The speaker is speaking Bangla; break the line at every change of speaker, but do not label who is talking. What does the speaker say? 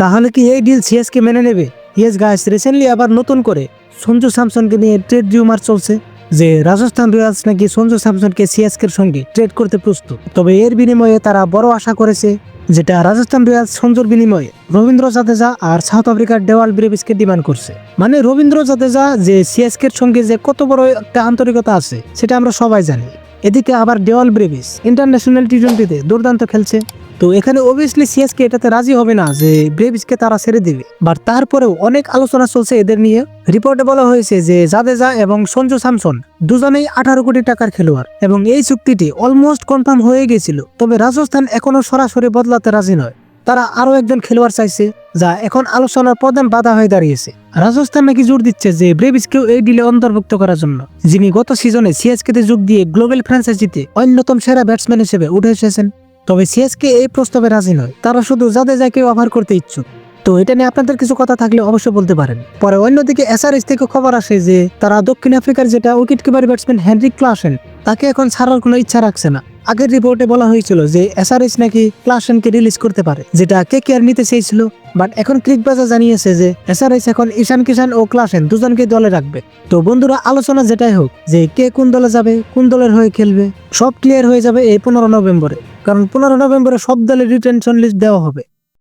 তাহলে কি এই ডিল সিএসকে মেনে নেবে? ইয়েস গাইস রিসেন্টলি আবার নতুন করে সঞ্জু স্যামসনকে নিয়ে ট্রেড রিউমার চলছে যে রাজস্থান রয়্যালস নাকি সঞ্জু স্যামসনকে সিএসকের সঙ্গে ট্রেড করতে প্রস্তুত। তবে এর বিনিময়ে তারা বড় আশা করেছে যেটা রাজস্থান রয়্যালস সঞ্জুর বিনিময়ে রবীন্দ্র জাদেজা আর সাউথ আফ্রিকার ডেওয়াল ব্রেভিসকে ডিমান্ড করছে। মানে রবীন্দ্র জাদেজা যে সিএসকের সঙ্গে যে কত বড় একটা আন্তরিকতা আছে, সেটা আমরা সবাই জানি। এদিকে আবার ডেওয়াল ব্রেভিস ইন্টারন্যাশনাল টি টোয়েন্টিতে দুর্দান্ত খেলছে। তো এখানে অবভিয়াসলি সিএসকে এটাতে রাজি হবে না যে ব্রেভিসকে তারা ছেড়ে দিবে। বাট তারপরেও অনেক আলোচনা চলছে এদের নিয়ে। রিপোর্টে বলা হয়েছে যে জাদেজা এবং সঞ্জু স্যামসন দুজনেই আঠারো কোটি টাকার খেলোয়াড় এবং এই চুক্তিটি অলমোস্ট কনফার্ম হয়ে গেছিল তবে রাজস্থান এখনও সরাসরি বদলাতে রাজি নয়। তারা আরও একজন খেলোয়াড় চাইছে, যা এখন আলোচনার প্রধান বাধা হয়ে দাঁড়িয়েছে। রাজস্থান নাকি জোর দিচ্ছে যে ব্রেভিসকেও এই ডিলে অন্তর্ভুক্ত করার জন্য। যিনি গত সিজনে সিএসকে যোগ দিয়ে গ্লোবাল ফ্র্যাঞ্চাইজিতে অন্যতম সেরা ব্যাটসম্যান হিসেবে উঠে এসেছেন। তবে সিএসকে এই প্রস্তাবে রাজি নয়। তারা শুধু জাদেজাকে অফার করতে ইচ্ছুক। তো এটা নিয়ে আপনাদের কিছু কথা থাকলে অবশ্যই বলতে পারেন। পরে অন্যদিকে এসআরএস থেকে খবর আসে যে, তারা দক্ষিণ আফ্রিকার যেটা wicket keeper batsman Heinrich Klaasen তাকে এখন ছাড়ার কোনো ইচ্ছা রাখছে না। আগের রিপোর্টে বলা হয়েছিল যে এসআরএস নাকি ক্লাসনকে রিলিজ করতে পারে, যেটা কে কেয়ার নিতে চেয়েছিল বাট এখন ক্রিকবাজার জানিয়েছে যে এসআরএস এখন ঈশান কিষান ও ক্লাসেন দুজনকে দলে রাখবে। তো বন্ধুরা, আলোচনা যেটাই হোক, যে কে কোন দলে যাবে, কোন দলের হয়ে খেলবে, সব ক্লিয়ার হয়ে যাবে এই পনেরো নভেম্বরে, কারণ পনেরো নভেম্বরে সব দলের রিটেনশন লিস্ট দেওয়া হবে।